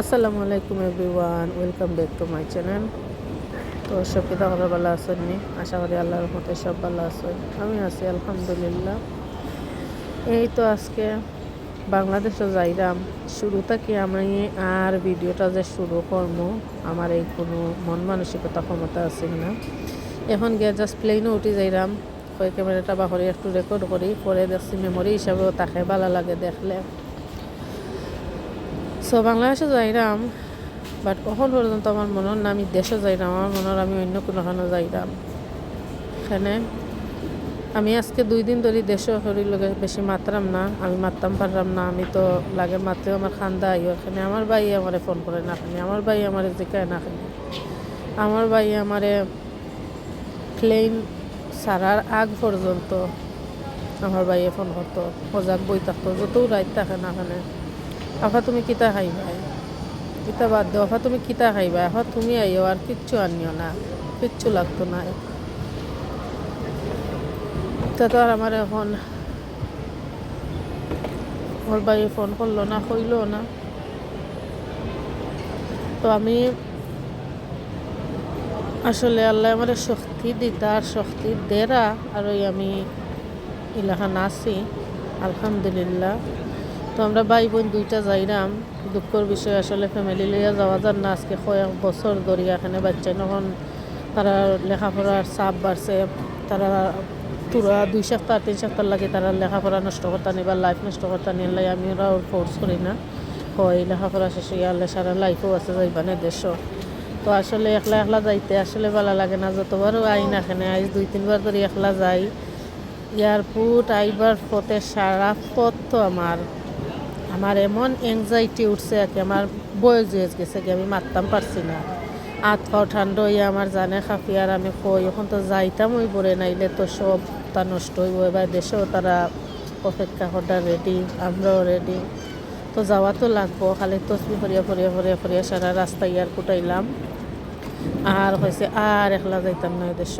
আসসালামু আলাইকুম everyone, welcome back to my channel. তো সব কিতা কথা ভালো আছেন নি? আশা করি আল্লাহর মতে সব ভালো আছে আমি আছি আলহামদুলিল্লাহ। এই তো আজকে বাংলাদেশে যাইরাম। শুরু থেকে আমি আর ভিডিওটা যে শুরু করব আমার এই কোনো মন মানসিকতা ক্ষমতা আছে না এখন গিয়ে জাস্ট প্লেনও উঠি যাইরাম। কই ক্যামেরাটা বাহরে একটু রেকর্ড করি, পরে দেখছি মেমোরি হিসাবেও তাকে ভালো লাগে দেখলে। সো বাংলাদেশে যাইরাম বাট কখন পর্যন্ত আমার মনের না আমি দেশে যাইরাম, আমার মনের আমি অন্য কোনোখানে যাইরাম। এখানে আমি আজকে দুই দিন ধরে দেশে শরীর লগে বেশি মাত্রাম না, আমি মারতাম পারলাম না, আমি তো লাগে মাত্রেও আমার খান্দা আইও এখানে আমার ভাই আমারে ফোন করে না খানি আমার ভাই আমারে জিকায় না খানি আমার ভাই আমারে প্লেন সারার আগ পর্যন্ত আমার ভাইয়ে ফোন করতো মজাক বই থাকতো যত রাইত থাকে না খানে আফা তুমি কিতা খাইবা? কিতা বাদ দাও, আফা তুমি কিতা খাইবা? আফা তুমি আইও আর কিচ্ছু আনিও না, কিচ্ছু লাগতো না। তা তো আর আমার এখন ওর ভাই ফোন করল না, কইলো না। তো আমি আসলে আল্লাহ আমার শক্তি দিতার শক্তি দেরা, আর ওই আমি ইলাখান আছি, আলহামদুলিল্লাহ। তো আমরা ভাই বোন দুইটা যাইরাম। দুঃখর বিষয় আসলে ফ্যামিলি লইয়া যাওয়া যান না। আজকে কয়েক বছর ধরে এখানে বাচ্চা যখন তারা লেখাপড়ার চাপ বাড়ছে। তারা পুরা দুই সপ্তাহ, তিন সপ্তাহ লাগে তারা লেখাপড়া নষ্ট করতে নি বা লাইফ নষ্ট করতে নি লাই আমি ওরা ফোর্স করি না। হয় লেখাপড়া শেষে গেলে সারা লাইফও আছে যাইবানে দেশও। তো আসলে একলা একলা যাইতে আসলে ভালো লাগে না। যতবারও আই না এখানে, আইজ দুই, তিনবার ধরে একলা যাই এয়ারপোর্ট আইবার পথে সারা পথ তো আমার। আমার এমন এংজাইটি উঠছে কি আমার বয়স হয়ে গেছে কি আমি মারতাম পারছি না। আত খাও ঠান্ডা হইয়া আমার জানে খাফি আর আমি কই, এখন তো যাইতাম ওই বলে নাইলে তো সব তা নষ্ট হইব। এবার দেশেও তারা অপেক্ষা করার রেডি আমরাও রেডি তো যাওয়া তো লাগবো, খালি তসবি ফরিয়া ফরিয়া ফরিয়া ফরিয়া সারা রাস্তা ইয়ার কুটাইলাম। আর হয়েছে আর একলা যাইতাম না দেশ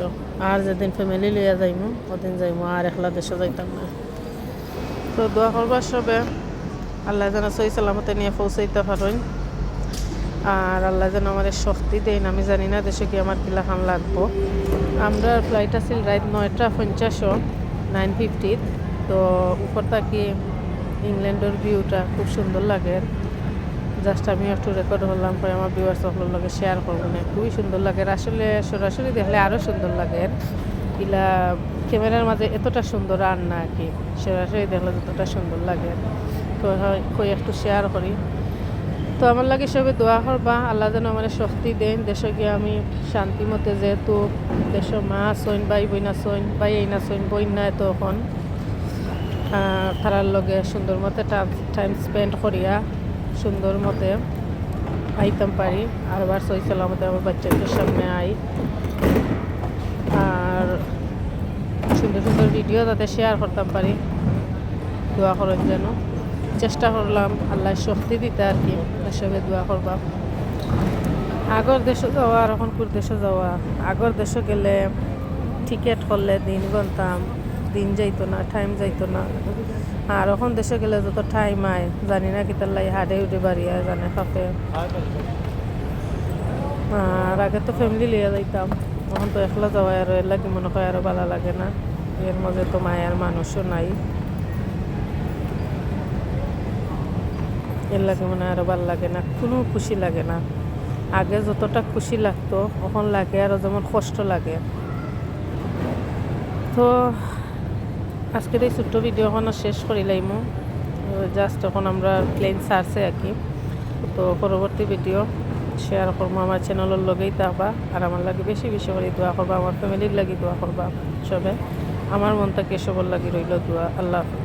আর যেদিন ফ্যামিলি লইয়া যাইমু, ওদিন যাইমু, আর একলা দেশে যাইতাম না। তো দোয়া করবার সবে। আল্লাহ যেন সই সালামতে নিয়ে পৌঁছাইতে পারেন। আর আল্লাহ যেন আমার শক্তি দেন, আমি জানি না দেশে কি আমার কিলা খান লাগবো। আমরা ফ্লাইট আছিল রাত নয়টা পঞ্চাশও নাইন ফিফটিত তো। উপর থাকি ইংল্যান্ডের ভিউটা খুব সুন্দর লাগে। জাস্ট আমি একটু রেকর্ড হলাম, পরে আমার ভিউয়ার সকলের লগে শেয়ার করব। না খুবই সুন্দর লাগে। আসলে সরাসরি দেখলে আরও সুন্দর লাগে। ইলা ক্যামেরার মাঝে এতটা সুন্দর আর না কি। সরাসরি দেখলে যতটা সুন্দর লাগে। কই একটু শেয়ার করি তো আমার লাগে সবে দোয়া করবা আল্লাহ যেন আমার শক্তি দেন দেশে গিয়ে আমি শান্তি মতে যেহেতু দেশ মা সইন বাই বইনা সইন বাই এইনা সইন বইন না এখন তারার লগে সুন্দর মতে টাইম স্পেন্ড করিয়া সুন্দর মতে আইতাম পারি আর বার সই সালামতে আমার বাচ্চাদের সামনে আই আর সুন্দর সুন্দর ভিডিও তাতে শেয়ার করতাম পারি দোয়া করেন যেন চেষ্টা করলাম আল্লাহ শক্তি দিতে আর কি, এসবে দোয়া করবা। আগর দেশে যাওয়া আর এখন কোন দেশে যাওয়া। আগর দেশে গেলে টিকিট করলে দিন গনতাম, দিন যাইতো না টাইম যাইতো না। আর এখন দেশে গেলে যত টাইম আয়, জানি না কি তার হাডে উঠে বাড়ি আয়, জানে ফাঁপে আর আগে তো ফ্যামিলি লিয়ে যাইতাম তখন তো একলা যাওয়া আর এর লাগে মনে হয় আরও ভালো লাগে না। এর মাঝে তো মায়ের মানুষও নাই। এর লাগে মনে আরও ভালো লাগে না, কোনো খুশি লাগে না। আগে যতটা খুশি লাগতো এখন লাগে আরও যেমন কষ্ট লাগে। তো, আজকের এই ছোট্ট ভিডিওখানো শেষ করি লাইমু জাস্ট এখন আমরা প্লেন সারছে আর কি। তো পরবর্তী ভিডিও শেয়ার করব আমার চ্যানেলের লগেই থাকবা। আর আমার লাগে বেশি বেশি করে দোয়া করবা, আমার ফ্যামিলির লাগি দোয়া করবা। সবে, আমার মন থেকে সবার লাগি রইল দোয়া। আল্লাহ হাফিজ।